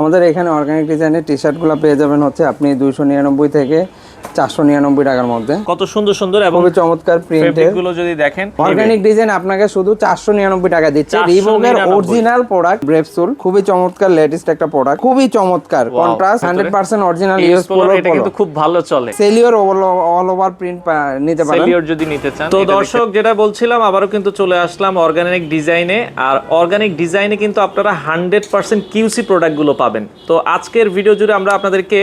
আমাদের এখানে অর্গানিক ডিজাইনের টি শার্টগুলো পেয়ে যাবেন হচ্ছে আপনি দুইশো নিরানব্বই থেকে চারশো নিরানব্বই টাকার মধ্যে। কত সুন্দর সুন্দর এবং চমৎকার প্রিন্টেরগুলো যদি দেখেন অর্গানিক ডিজাইন আপনাকে শুধু চারশো নিরানব্বই টাকা দিচ্ছে। 499 রিভোকের অরিজিনাল প্রোডাক্ট ব্রেপসুল খুবই চমৎকার লেটেস্ট একটা প্রোডাক্ট খুবই চমৎকার। Contrast hundred percent original polo এটা কিন্তু খুব ভালো চলে। সেলিওর অল ওভার প্রিন্ট নিতে পারেন। সেলিওর যদি নিতে চান তো দর্শক যেটা বলছিলাম আবারও কিন্তু চলে আসলাম অর্গানিক ডিজাইনে আর অর্গানিক ডিজাইনে কিন্তু আপনারা হান্ড্রেড পার্সেন্ট কিউসি প্রোডাক্টগুলো পাবেন। তো আজকের ভিডিও জুড়ে আমরা আপনাদেরকে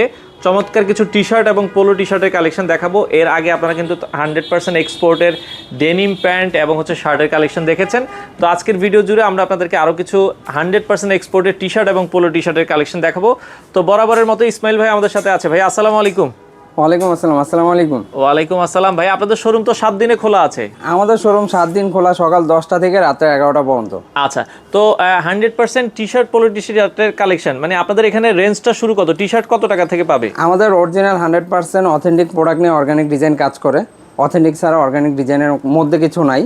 চমৎকার কিছু টি শার্ট এবং পোলো টি শার্টের কালেকশন দেখাবো। এর আগে আপনারা কিন্তু হান্ড্রেড পার্সেন্ট এক্সপোর্টের ডেনিম প্যান্ট এবং হচ্ছে শার্টের কালেকশন দেখেছেন। তো আজকের ভিডিও জুড়ে আমরা আপনাদেরকে আরও কিছু হান্ড্রেড পার্সেন্ট এক্সপোর্টের টি শার্ট এবং পোলো টি শার্টের কালেকশন দেখাবো। তো বরাবরের মতো ইসমাইল ভাই আমাদের সাথে আছে। ভাই, আসসালামু আলাইকুম। ওয়ালাইকুম আসসালাম আসসালামু আলাইকুম। ওয়ালাইকুম আসসালাম। ভাই আপনাদের শোরুম তো সাত দিনে খোলা আছে? আমাদের শোরুম সাত দিন খোলা সকাল দশটা থেকে রাত্রে এগারোটা পর্যন্ত। আচ্ছা তো hundred percent T shirt polo T শার্টের কালেকশন মানে আপনাদের এখানে রেঞ্জটা শুরু কত? টি শার্ট কত টাকা থেকে পাবে? আমাদের original hundred percent authentic product নিয়ে অর্গানিক ডিজাইন কাজ করে। অথেন্টিক ছাড়া অর্গানিক ডিজাইনের মধ্যে কিছু নাই।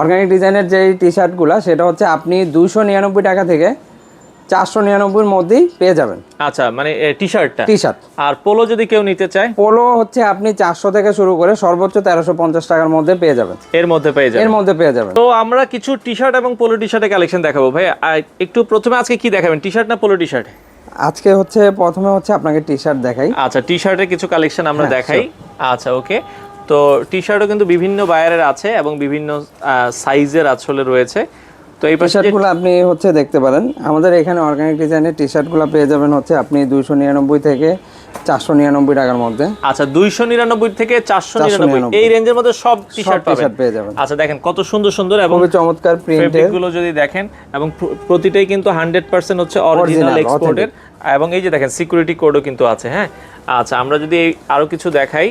অর্গানিক ডিজাইনের যে টি শার্টগুলো সেটা হচ্ছে আপনি দুশো নিরানব্বই টাকা থেকে চারশো নিরানব্বইয়ের মধ্যেই পেয়ে যাবেন। আচ্ছা মানে টি শার্টটা টি? শার্ট আর পোলো যদি কেউ নিতে চায়? পোলো হচ্ছে আপনি চারশো থেকে শুরু করে সর্বোচ্চ তেরোশো পঞ্চাশ টাকার মধ্যে পেয়ে যাবেন। এর মধ্যে পেয়ে যাবে এর মধ্যে পেয়ে যাবেন। তো আমরা কিছু টি শার্ট এবং পোলো টি শার্টের কালেকশন দেখাবো। ভাই একটু প্রথমে আজকে কি দেখাবেন? টি শার্ট না পোলো টি শার্ট আজকে হচ্ছে প্রথমে হচ্ছে আপনাকে টি শার্ট দেখাই। আচ্ছা টি শার্টের কিছু কালেকশন আমরা হ্যাঁ, দেখাই। আচ্ছা ওকে তো টি শার্টও কিন্তু বিভিন্ন বায়ারের আছে এবং বিভিন্ন সাইজের আসলে রয়েছে। তো এই টি পাশে যে- শার্টগুলো আপনি হচ্ছে দেখতে পারেন। আমাদের এখানে অর্গানিক ডিজাইনের টি শার্টগুলো পেয়ে যাবেন হচ্ছে আপনি দুইশো নিরানব্বই থেকে চারশো নিরানব্বই টাকার মধ্যে। আচ্ছা দুইশো নিরানব্বই থেকে চারশো নিরানব্বই। 499 এই রেঞ্জের মধ্যে সব টি শার্ট পেয়ে যাবেন। আচ্ছা দেখেন কত সুন্দর সুন্দর এবং চমৎকারগুলো যদি দেখেন এবং প্রতিটাই কিন্তু হান্ড্রেড পার্সেন্ট হচ্ছে অরিজিনাল এক্সপোর্টের এবং এই যে দেখেন সিকিউরিটি কোডও কিন্তু আছে হ্যাঁ? আচ্ছা আমরা যদি আরও কিছু দেখাই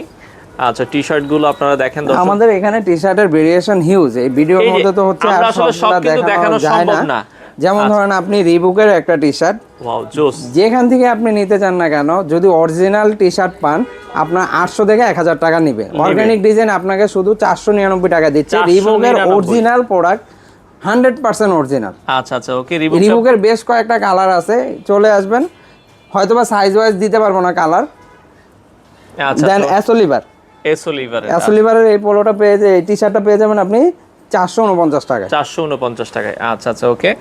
আচ্ছা টি শার্টগুলো আপনারা দেখেন আমাদের এখানে টি শার্টের ভেরিয়েশন হিউজ এই ভিডিওর মধ্যে তো হচ্ছে আর সব দেখানো সম্ভব না। যেমন ধরেন আপনি রিবুকের একটা টি শার্ট যেখান থেকে আপনি নিতে চান না কেন যদি অরিজিনাল টি শার্ট পান আপনার আটশো থেকে এক হাজার টাকা নিবে। অর্গানিক ডিজাইন আপনাকে শুধু চারশো নিরানব্বই টাকা দিচ্ছে। রিবুকের original product hundred percent original আচ্ছা আচ্ছা ওকে রিবুকের বেশ কয়েকটা কালার আছে। চলে আসবেন। হয়তোবা সাইজ ওয়াইজ দিতে পারব না কালার আচ্ছা দেন অ্যাসোলিভার এসো লিভারের এই পোলোটা পেয়ে যে এই টি শার্টটা পেয়ে যাবেন আপনি চারশো উনপঞ্চাশ টাকায়। চারশো উনপঞ্চাশ টাকায়। আচ্ছা আচ্ছা ওকে।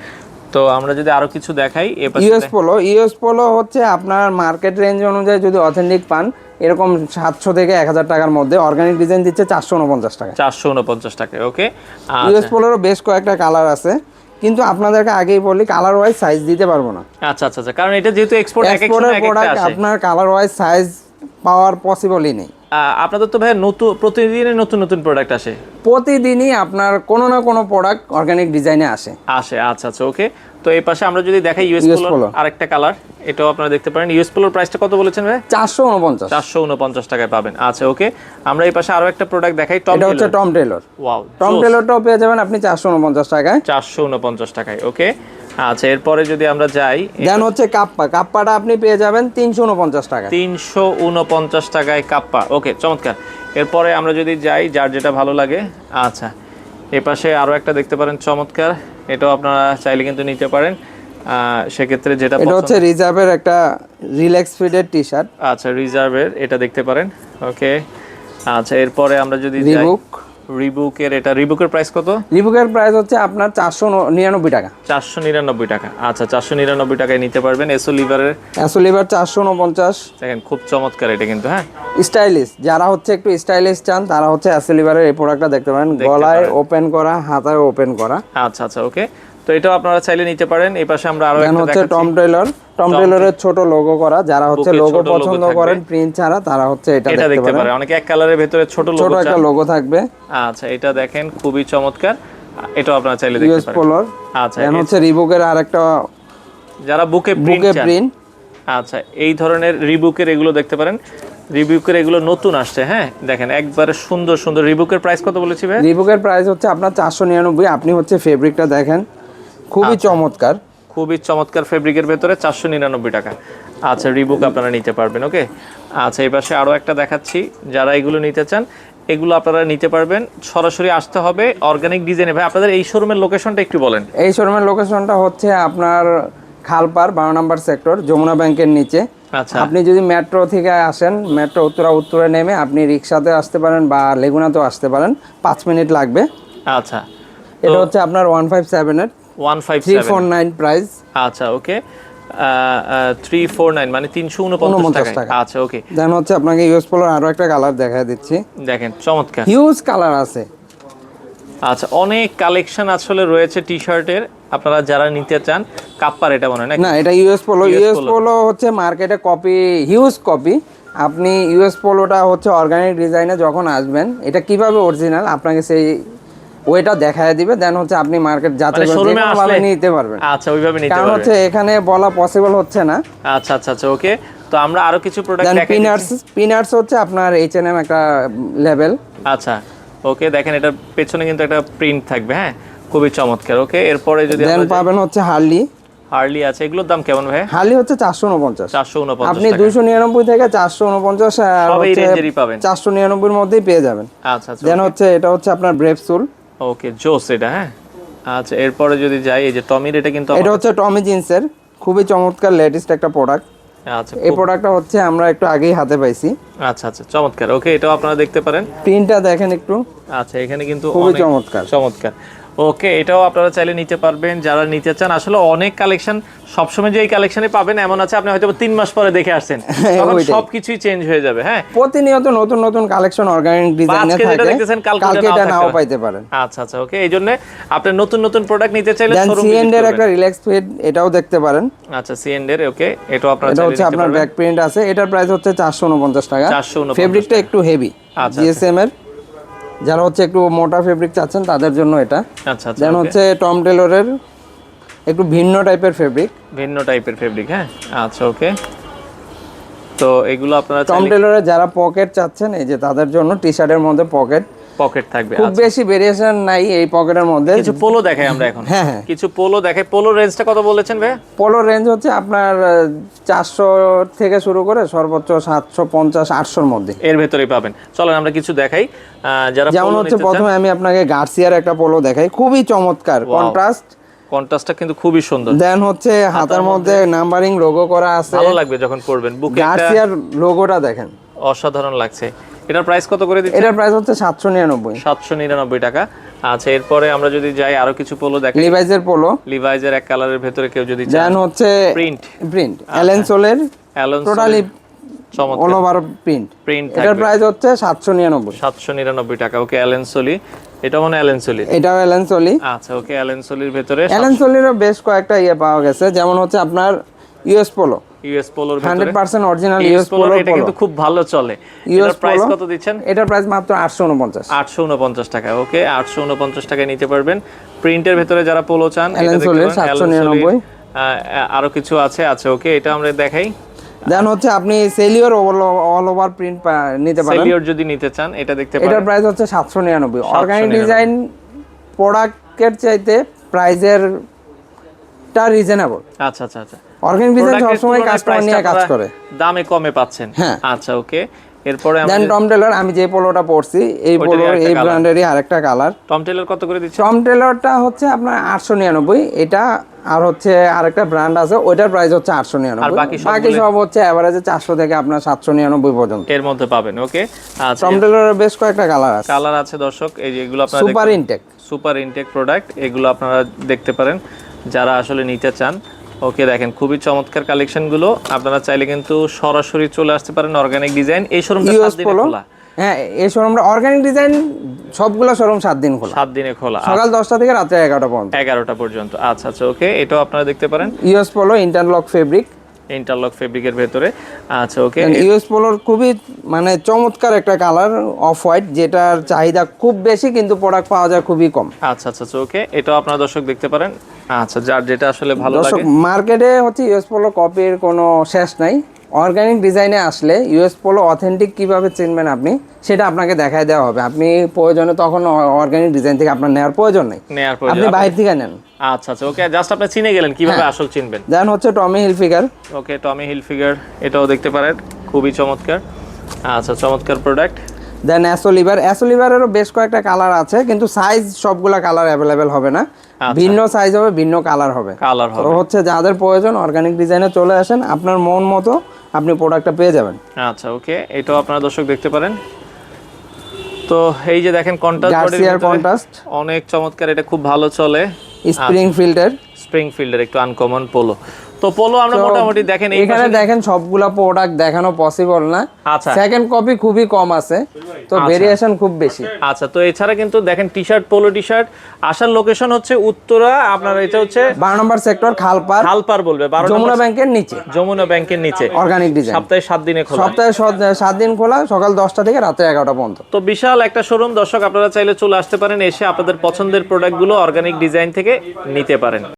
তো আমরা যদি আরও কিছু দেখাই ইউএস পোলো ইউএস পোলো হচ্ছে আপনার মার্কেট রেঞ্জ অনুযায়ী যদি অথেন্টিক পান এরকম সাতশো থেকে এক হাজার টাকার মধ্যে অর্গানিক ডিজাইন দিচ্ছে চারশো উনপঞ্চাশ টাকা চারশো উনপঞ্চাশ টাকায় ওকে? ইউএস পোলোরও বেশ কয়েকটা কালার আছে কিন্তু আপনাদেরকে আগেই বলি কালার ওয়াইজ সাইজ দিতে পারব না। আচ্ছা আচ্ছা আচ্ছা কারণ এটা যেহেতু এক্সপোর্ট এক এক এক্সপোর্টের প্রোডাক্ট আপনার কালার ওয়াইজ সাইজ পাওয়ার পসিবলই নেই। আপনাদের তো ভাই নতুন প্রতিদিনই নতুন নতুন প্রোডাক্ট আসে। প্রতিদিনই আপনার কোনো না কোনো প্রোডাক্ট অর্গানিক ডিজাইনে আসে। আসে আচ্ছা আচ্ছা ওকে তো এই পাশে আমরা যদি দেখাই ইউএস পোলোর Polo। আরেকটা কালার এটাও আপনারা দেখতে পারেন। ইউএস পোলোর প্রাইসটা কত বলেছেন ভাই চারশো উনপঞ্চাশ। চারশো উনপঞ্চাশ টাকায় পাবেন। আচ্ছা ওকে আমরা এই পাশে আরও একটা প্রোডাক্ট দেখাই টপ এটা হচ্ছে টম টেলর ওয়াও টম টেলরটাও পেয়ে যাবেন আপনি চারশো উনপঞ্চাশ টাকায়। চারশো উনপঞ্চাশ টাকায় ওকে আচ্ছা এরপরে যদি আমরা যাই দেন হচ্ছে কাপ্পা। কাপ্পাটা আপনি পেয়ে যাবেন তিনশো উনপঞ্চাশ টাকা তিনশো উনপঞ্চাশ টাকায় কাপ্পা। ওকে চমৎকার। এরপরে আমরা যদি যাই যার যেটা ভালো লাগে। আচ্ছা এ পাশে আরও একটা দেখতে পারেন চমৎকার। এটাও আপনারা চাইলে কিন্তু নিতে পারেন। আহ, সেক্ষেত্রে যেটা এটা হচ্ছে রিজার্ভের একটা রিল্যাক্স ফিটের টি শার্ট আচ্ছা রিজার্ভের এটা দেখতে পারেন। ওকে আচ্ছা এরপরে আমরা যদি যাই রিবুকের এটা রিবুকের প্রাইস কত? রিবুকের প্রাইস হচ্ছে আপনার চারশো নিরানব্বই টাকা। চারশো নিরানব্বই টাকা। আচ্ছা চারশো নিরানব্বই টাকায় নিতে পারবেন এসো লিভারের অ্যাসোলিভার চারশো উনপঞ্চাশ। দেখেন খুব চমৎকার এটা কিন্তু হ্যাঁ? স্টাইলিশ যারা হচ্ছে একটু স্টাইলিশ চান তারা হচ্ছে এসো লিভারের এই প্রোডাক্টটা দেখতে পারেন। গলায় ওপেন করা হাতায় ওপেন করা। আচ্ছা আচ্ছা ওকে তো এটাও আপনারা চাইলে নিতে পারেন। এই পাশে আমরা আরও একটা হচ্ছে টম টেলর টম টেলরের ছোট লোগো করা যারা হচ্ছে লোগো পছন্দ করেন প্রিন্ট ছাড়া তারা হচ্ছে এটা এটা দেখতে পারে অনেকে এক কালারের ভেতরে ছোট ছোট একটা লোগো থাকবে। আচ্ছা এটা দেখেন খুবই চমৎকার। এটাও আপনারা চাইলে দেখতে ইউএস পারেন। পোলোর আচ্ছা দেন হচ্ছে রিবুকের আরেকটা যারা বুকে প্রিন্ট বুকে প্রিন্ট আচ্ছা এই ধরনের রিবুকের এগুলো দেখতে পারেন। রিবুকের এগুলো নতুন আসছে হ্যাঁ? দেখেন একবারে সুন্দর সুন্দর। রিবুকের প্রাইস কত বলেছি ভাই? রিবুকের প্রাইস হচ্ছে আপনার চারশো নিরানব্বই। আপনি হচ্ছে ফেব্রিকটা দেখেন। খুবই আচ্ছা। চমৎকার। খুবই চমৎকার ফেব্রিকের ভেতরে চারশো নিরানব্বই টাকা। আচ্ছা রিবুক আপনারা নিতে পারবেন ওকে? আচ্ছা এই পাশে আরও একটা দেখাচ্ছি যারা এগুলো নিতে চান এগুলো আপনারা নিতে পারবেন। সরাসরি আসতে হবে অর্গানিক ডিজাইনে ভাই আপনাদের এই শোরুমের লোকেশনটা একটু বলেন। এই শোরুমের লোকেশনটা হচ্ছে আপনার খালপার বারো নম্বর সেক্টর যমুনা ব্যাংকের নিচে। আচ্ছা। আপনি যদি মেট্রো থেকে আসেন মেট্রো উত্তরা উত্তরে নেমে আপনি রিক্সাতে আসতে পারেন বা লেগুনাতেও আসতে পারেন। পাঁচ মিনিট লাগবে। আচ্ছা। এটা হচ্ছে আপনার one five seven eight 157 price আচ্ছা ওকে 349 মানে ওকে আচ্ছা, হচ্ছে আপনাকে ইউএস আরও একটা কালার দিচ্ছি। দেখেন চমৎকার। হিউজ কালার আছে। আচ্ছা অনেক কালেকশন আসলে রয়েছে টি শার্টের আপনারা যারা নিতে চান কাপ্পার এটা মনে না এটা ইউএস পোলো ইউএস পোলো হচ্ছে মার্কেটে কপি হিউজ কপি আপনি ইউএস পোলোটা হচ্ছে অর্গানিক ডিজাইনে যখন আসবেন এটা কীভাবে অরিজিনাল আপনাকে সেই ওইটা দেখায় দিবে দেন হচ্ছে আপনি মার্কেট যাচাই মানে করে আসলে নিতে পারবেন। আচ্ছা ওইভাবে নিতে কারণ পারবেন। হচ্ছে এখানে বলা পসিবল হচ্ছে না। আচ্ছা আচ্ছা আচ্ছা ওকে। তো আমরা আরও কিছু প্রোডাক্ট দেখাই পিনার্স পিনার্স হচ্ছে আপনার এইচ এন এম একটা লেভেল আচ্ছা ওকে দেখেন এটার পেছনে কিন্তু একটা প্রিন্ট থাকবে হ্যাঁ? খুবই চমৎকার ওকে? এরপরে যদি দেন পাবেন হচ্ছে হার্লি হার্লি আছে এগুলোর দাম কেমন ভাই? হার্লি হচ্ছে চারশো উনপঞ্চাশ। চারশো উনপঞ্চাশ আপনি টাকা। দুইশো নিরানব্বই থেকে চারশো উনপঞ্চাশ আর হচ্ছে রেঞ্জেরই পাবেন। চারশো নিরানব্বইয়ের মধ্যেই পেয়ে যাবেন। আচ্ছা আচ্ছা দেন হচ্ছে এটা হচ্ছে আপনার ব্রেভ সুল ওকে জোস এটা হ্যাঁ? আচ্ছা এরপরে যদি যাই এই যে টমির এটা কিন্তু এটা হচ্ছে টমি জিন্সের। খুবই চমৎকার লেটেস্ট একটা প্রোডাক্ট আচ্ছা এই প্রোডাক্টটা হচ্ছে আমরা একটু আগেই হাতে পাইছি। আচ্ছা আচ্ছা চমৎকার। ওকে এটাও আপনারা দেখতে পারেন। প্রিন্টটা দেখেন একটু। আচ্ছা এখানে কিন্তু খুবই চমৎকার। চমৎকার। ওকে এটাও আপনারা চাইলে নিতে পারবেন। যারা নিতে চান আসলে অনেক কালেকশন সবসময় যে এই কালেকশনে পাবেন এমন আছে আপনি হয়তো তিন মাস পরে দেখে আসছেন। তখন ওইটাই। সবকিছুই চেঞ্জ হয়ে যাবে হ্যাঁ? প্রতিনিয়ত নতুন নতুন কালেকশন অর্গানিক ডিজাইনে আজকে থাকে দেখতেছেন, কালকে এটা নাও পাইতে পারেন। আচ্ছা আচ্ছা ওকে এই জন্য আপনি নতুন নতুন প্রোডাক্ট নিতে চাইলে শোরুম সিএন্ড এর একটা রিল্যাক্স ফিট এটাও দেখতে পারেন। আচ্ছা সিএন্ড এর ওকে এটাও আপনারা এটা হচ্ছে আপনার ব্যাক প্রিন্ট আছে এটার প্রাইস হচ্ছে চারশো উনপঞ্চাশ টাকা। 449 ফেব্রিকটা একটু হেভি আচ্ছা, জিএসএম এর। যারা হচ্ছে একটু মোটা ফেব্রিক চাচ্ছেন তাদের জন্য এটা। আচ্ছা আচ্ছা দেন হচ্ছে টম টেলরের একটু ভিন্ন টাইপের ফেব্রিক ভিন্ন টাইপের ফেব্রিক হ্যাঁ? আচ্ছা ওকে তো এগুলো আপনারা টম টেলরের যারা পকেট চাচ্ছেন এই যে তাদের জন্য টি শার্টের মধ্যে পকেট পকেট থাকবে খুব আচ্ছা। বেশি ভেরিয়েশন নাই এই পকেটের মধ্যে। কিছু পোলো দেখাই আমরা এখন। হ্যাঁ, হ্যাঁ। কিছু পোলো দেখাই। পোলো রেঞ্জটা কত বলেছেন ভাই পোলো রেঞ্জ হচ্ছে আপনার চারশো থেকে শুরু করে সর্বোচ্চ সাতশো পঞ্চাশ আটশোর মধ্যে। এর ভেতরেই পাবেন। চলেন আমরা কিছু দেখাই। যারা যেমন হচ্ছে প্রথমে আমি আপনাকে গার্সিয়ার একটা পোলো দেখাই। খুবই চমৎকার। কন্ট্রাস্ট কন্ট্রাস্টটা কিন্তু খুবই সুন্দর। দেন হচ্ছে হাতার মধ্যে নাম্বারিং লোগো করা আছে। ভালো লাগবে যখন পড়বেন বুকে গার্সিয়ার লোগোটা দেখেন। অসাধারণ লাগছে। এটার প্রাইস কত করে দিচ্ছেন? এটার প্রাইস হচ্ছে সাতশো নিরানব্বই। সাতশো নিরানব্বই টাকা। আচ্ছা এরপরে আমরা যদি যাই আরও কিছু পোলো দেখি। লিভাইজের পোলো লিভাইজের এক কালারের ভেতরে কেউ যদি চান হচ্ছে প্রিন্ট প্রিন্ট অ্যালেনসোলের alone totally all over print print এটার প্রাইস হচ্ছে সাতশো নিরানব্বই। সাতশো নিরানব্বই টাকা। ওকে অ্যালেন সলি এটা মনে অ্যালেন সলি এটাও অ্যালেনসোলি আচ্ছা ওকে অ্যালেন সলির ভেতরে অ্যালেনসোলিরও বেশ কয়েকটা ইয়ে পাওয়া গেছে। যেমন হচ্ছে আপনার ইউএস পোলো ইউএস পোলোর হান্ড্রেড ভেতরে? পার্সেন্ট অরিজিনাল ইউএস পোলো এটা কিন্তু খুব ভালো চলে। এটার প্রাইস কত দিচ্ছেন? এটার প্রাইস মাত্র আটশো উনপঞ্চাশ। আটশো উনপঞ্চাশ টাকা ওকে। আটশো উনপঞ্চাশ টাকায় নিতে পারবেন। প্রিন্টের ভেতরে যারা পোলো চান এটা Allen 799 আরও কিছু আছে আছে ওকে। এটা আমরা দেখাই। দেন হচ্ছে আপনি সেলিওর অল ওভার প্রিন্ট নিতে পারেন। সেলিওর যদি নিতে চান এটা দেখতে পারেন। এটার প্রাইস হচ্ছে সাতশো নিরানব্বই। অর্গানিক ডিজাইন প্রোডাক্টের চাইতে প্রাইজের টা রিজনেবল আচ্ছা আচ্ছা আচ্ছা। অর্গানিক ডিজাইন সবসময় কাস্টমার নিয়ে কাজ করে। দামে কমে পাচ্ছেন। হ্যাঁ। আচ্ছা ওকে। এরপরে দেন টম টেলর আমি যে পোলোটা পরছি এই পোলোর এই ব্র্যান্ডেরই আরেকটা কালার টম টেলর কত করে দিচ্ছে? টম টেলরটা হচ্ছে আপনার আটশো নিরানব্বই। এটা আর হচ্ছে আরেকটা ব্র্যান্ড আছে ওইটার প্রাইস হচ্ছে আটশো নিরানব্বই। বাকি সব হচ্ছে অ্যাভারেজে চারশো থেকে আপনার সাতশো নিরানব্বই পর্যন্ত। এর মধ্যে পাবেন ওকে? আচ্ছা। টম টেলরের বেশ কয়েকটা কালার আছে। কালার আছে দর্শক এই যে এগুলো আপনারা super intake super intake product এগুলো আপনারা দেখতে পারেন। যারা আসলে নিতে চান ওকে দেখেন খুবই চমৎকার কালেকশনগুলো আপনারা চাইলে কিন্তু সরাসরি চলে আসতে পারেন অর্গানিক ডিজাইন এই শোরুমটা ইউএস সাত দিনে খোলা। হ্যাঁ এই শোরুমটা অর্গানিক ডিজাইন সবগুলো শোরুম সাত দিন খোলা। সাত দিনে খোলা সকাল দশটা থেকে রাত্রে এগারোটা পর্যন্ত। এগারোটা পর্যন্ত আচ্ছা আচ্ছা ওকে এটাও আপনারা দেখতে পারেন। US polo interlock fabric interlock ফেব্রিকের ভেতরে আচ্ছা ওকে। ইউএস পোলোর খুবই মানে চমৎকার একটা কালার অফ হোয়াইট যেটার চাহিদা খুব বেশি কিন্তু প্রোডাক্ট পাওয়া যায় খুবই কম। আচ্ছা আচ্ছা আচ্ছা ওকে এটাও আপনারা দর্শক দেখতে পারেন। আচ্ছা যার যেটা আসলে ভালো লাগে। মার্কেটে হচ্ছে ইউএস পোলো কপির কোনো শেষ নাই। অর্গানিক ডিজাইনে আসলে ইউএস পোলো অথেন্টিক কীভাবে চিনবেন আপনি সেটা আপনাকে দেখায় দেওয়া হবে। আপনি প্রয়োজনে তখন অর্গানিক ডিজাইন থেকে আপনার নেওয়ার প্রয়োজন নেই। আপনি বাইরে থেকে নেন। আচ্ছা আচ্ছা ওকে জাস্ট আপনি চিনে গেলেন হ্যাঁ। কীভাবে আসল চিনবেন? দেন হচ্ছে Tommy Hilfiger okay Tommy Hilfiger এটাও দেখতে পারেন খুবই চমৎকার। আচ্ছা চমৎকার প্রোডাক্ট দেন অ্যাসোলিভার অ্যাসোলিভারেরও বেশ কয়েকটা কালার আছে কিন্তু সাইজ সবগুলা কালার অ্যাভেলেবেল হবে না। ভিন্ন সাইজ হবে ভিন্ন কালার হবে। কালার হবে। হচ্ছে যাদের প্রয়োজন অর্গানিক ডিজাইনে চলে আসেন আপনার মন মতো আপনি প্রোডাক্টটা পেয়ে যাবেন। আচ্ছা ওকে এটাও আপনারা দর্শক দেখতে পারেন। তো এই যে দেখেন কন্ট্রাস্ট গার্সিয়ার কন্ট্রাস্ট অনেক চমৎকার এটা খুব ভালো চলে। স্প্রিং ফিল্টার স্প্রিং ফিল্ডের একটু আনকমন পোলো তো পোলো আমরা মোটামুটি দেখেন এখানে দেখেন সবগুলা প্রোডাক্ট দেখানো পসিবল না। আচ্ছা। সেকেন্ড কপি খুবই কম আছে তো ভেরিয়েশন খুব বেশি। আচ্ছা তো এছাড়া কিন্তু দেখেন T shirt polo T shirt আসার লোকেশন হচ্ছে উত্তরা আপনার এটা হচ্ছে বারো নম্বর সেক্টর খালপার হালপার বলবে বারো যমুনা ব্যাংকের নিচে। যমুনা ব্যাংকের নিচে। অর্গানিক ডিজাইন সপ্তাহে সাত দিনে খোলা। সপ্তাহে সাত দিন খোলা সকাল দশটা থেকে রাত্রে এগারোটা পর্যন্ত। তো বিশাল একটা শোরুম দর্শক আপনারা চাইলে চলে আসতে পারেন এসে আপনাদের পছন্দের প্রোডাক্টগুলো অর্গানিক ডিজাইন থেকে নিতে পারেন।